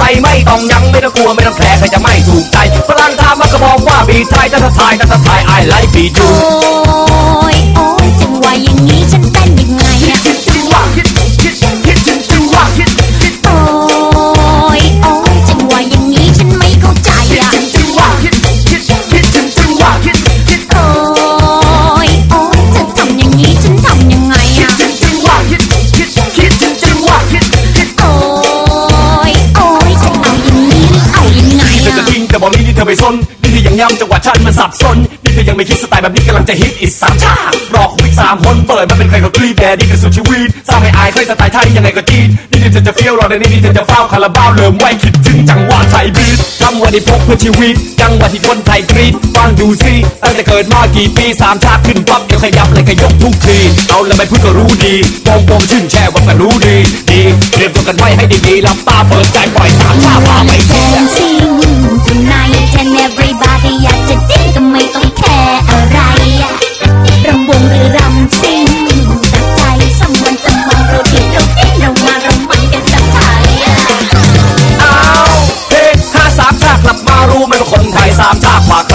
ใส่ไม่ต้องยังไม่ต้องกลัวไม่ต้องแพ้ใครจะไม่ถูกใจฝรั่งถามมาก็บอกว่าบีไทยถ้าถ้าทายถ้าถ้าทายไอไลฟ์บีจู บอกนี้นี่เธอไม่สนนี่เธอยังย้ำจังหวะฉันมันสับสนนี่เธอยังไม่คิดสไตล์แบบนี้กำลังจะฮิตอีกสามชาติรอคุยสามคนเปิดมาเป็นใครก็กรีดแดดดีกันสุดชีวิตสร้างให้อายใครสไตล์ไทยยังไงก็จีดนี่เธอจะเฟี้ยวรอในนี้นี่เธอจะเฝ้าคาราบ้าเริ่มไว้คิดถึงจังหวะไทยบีททำวันที่พกเพื่อชีวิต จังหวะที่คนไทยกรีดฟังดูสิตั้งแต่เกิดมากี่ปีสามชาติขึ้นปั๊บเดี๋ยวขยับเลยก็ยกทุกทีเอาล้วไม่พูดก็รู้ดีโปงโปงชื่นแช่ว่าก็รู้ดีดีเรียมตัวกันไว้ให้ดีๆหลับตาเปิดใจปล่อยสามชาติ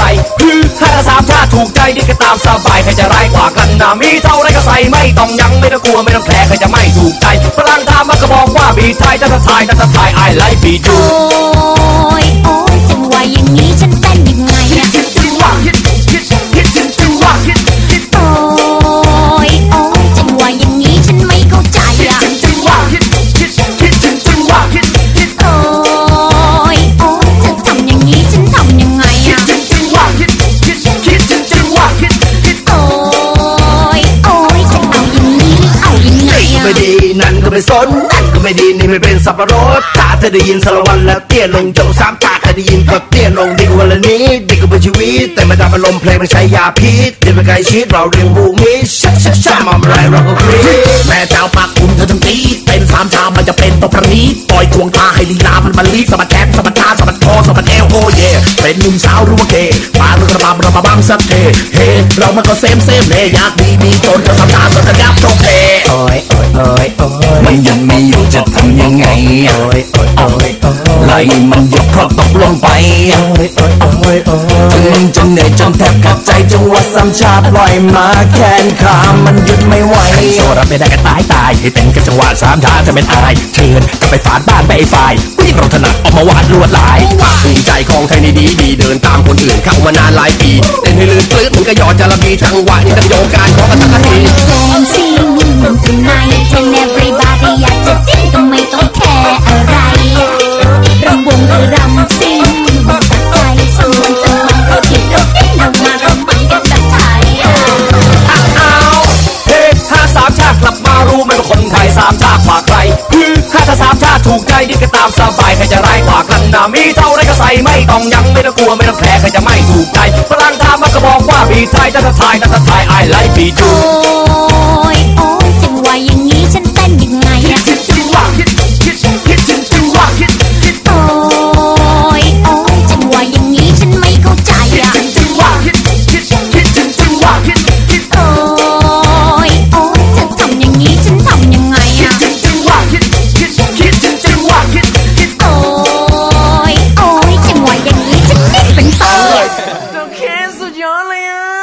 ไรคือถ้าสามชาติถูกใจดีก็ตามสบายใครจะร้ายกว่ากันนะมีเท่าไรก็ใส่ไม่ต้องยังไม่ต้องกลัวไม่ต้องแคร์ใครจะไม่ถูกใจพลังตามมาก็บอกว่าบีไทยถ้าถ้าทายถ้าถ้าทายไอไลฟ์บีจู ไงนี่ก็อะไม่ดีนั่นก็ไม่สนนั่นก็ ไม่ดีนี่ไม่เป็นสับปะรดถ้าเธอได้ยินสารวันแล้วเตี้ยลงโจสามตาเคยได้ยินก็เตี้ยลงดีกว่าวันละนี้ ดีกว่าชีวิต แต่ไม่ได้อารมณ์เพลงมันใช้ยาพิษเดินไปไกลชิดเราเรียงบูมิชะชะชะมาอะไรเราก็กรี๊ดแม่เจ้าปากคุณเธอทั้งตีเป็นสามชามมันจะเป็นตัวประณีตปล่อยทวงตาให้ลีลามันมันลีสะบัดแขนสะบัดตาสะบัดคอสะบัดเอวโอ้เย่เป็นหนุ่มสาวรู้ว่าเกย์ปาเรื่องระบำระบำบังสักเทเฮเรามันก็เซมเซมเนอยากดีมีจนก็สำตาสะกัดโจเทโอ้ยโอ้ยโอ้ยโอ้ยมันยังไม่อยู่จะทำยังไงโอ้ยโอ้ยโอ้ยไล่มันหยุดเพราะตกลงไปโอ้ยโอ้ยโอ้ยโอ้ยถึงมึงจะเหนื่อยจนแทบขัดใจจังหวะสามชาปล่อยมาแขนขามันหยุดไม่ไหวโซรับไม่ได้กันตายตายให้เต้นกันจังหวะสามชาจะเป็นอายเชิญก็ไปฝาดบ้านไปไอ้ายวิ่งเราถนัดออกมาวาดลวดลายภูมิใจของไทยนี่ดีดีเดินตามคนอื่นเข้ามานานหลายปีเต้นให้ลื่นปลื้ดมันก็ยอดจาระบีจังหวะนี่ตั้งโยงการของกันทั้งที มาติกมารู้ไหมว่าคนไทยสามชาติกว่าใครคือข้าจะสามชาติถูกใจดีก็ตามสบายใครจะร้ายกว่ากันนะมีเท่าไรก็ใส่ไม่ต้องยังไม่ต้องกลัวไม่ต้องแพ้ใครจะไม่ถูกใจฝรั่งตามมาก็บอกว่าบีไทยถ้าถ้าทายถ้าถ้าทาย I like beat you โอ้ ยโอ้ยจัง